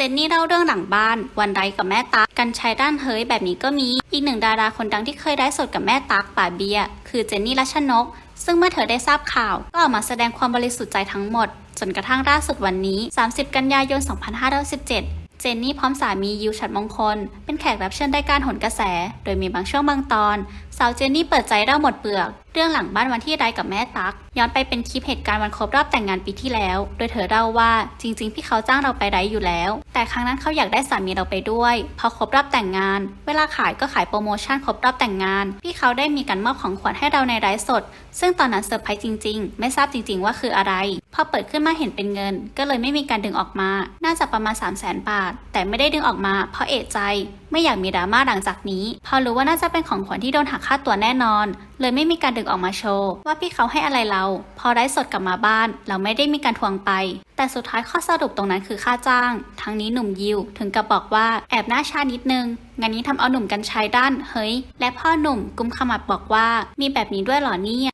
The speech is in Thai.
เจนนี่เล่าเรื่องหลังบ้าน วันไรกับแม่ตั๊กกันชัยด้านเฮ้ยแบบนี้ก็มี อีกหนึ่งดาราคนดังที่เคยได้สดกับแม่ตั๊กป่าเบีย คือเจนนี่รัชนก ซึ่งเมื่อเธอได้ทราบข่าว ก็ออกมาแสดงความบริสุทธิ์ใจทั้งหมด จนกระทั่งล่าสุดวันนี้ 30 กันยายน 2517เจนนี่พร้อมสามียิวฉัดมงคล เป็นแขกรับเชิญรายการหนกระแส โดยมีบางช่วงบางตอน สาวเจนนี่เปิดใจเล่าหมดเปลือก รื่องหลังบ้านวันที่ไรกับแม่ตัก ย้อนไปเป็นคลิปเหตุการณ์วันครบรอบแต่งงานปีที่แล้ว โดยเธอเล่าว่าจริง ๆ พี่เขาจ้างเราไปไรอยู่แล้ว แต่ครั้งนั้นเขาอยากได้สามีเราไปด้วยพอครบรอบแต่งงาน เวลาขายก็ขายโปรโมชั่นครบรอบแต่งงาน พี่เขาได้มีการมอบของขวัญให้เราในไรสด ซึ่งตอนนั้นเซอร์ไพรส์จริง ๆ ไม่ทราบจริง ๆ ว่าคืออะไรพอเปิดขึ้นมาเห็นเป็นเงิน ก็เลยไม่มีการดึงออกมา น่าจะประมาณ 3 0 0แสนบาท แต่ไม่ได้ดึงออกมาเพราะเอะใจไม่อยากมีดราม่าหลังจากนี้พอรู้ว่าน่าจะเป็นของขวัญที่โดนหักค่าตัวแน่นอน เลยไม่มีการดึงออกมาโชว์ ว่าพี่เขาให้อะไรเรา พอได้สดกลับมาบ้าน เราไม่ได้มีการทวงไป แต่สุดท้ายข้อสรุปตรงนั้นคือค่าจ้าง ทั้งนี้หนุ่มยิวถึงกับบอกว่าแอบหน้าชานิดนึงงานนี้ทำเอาหนุ่มกันชัยด้านเฮ้ย และพ่อหนุ่มกุมขมับบอกว่ามีแบบนี้ด้วยหรอเนี่ย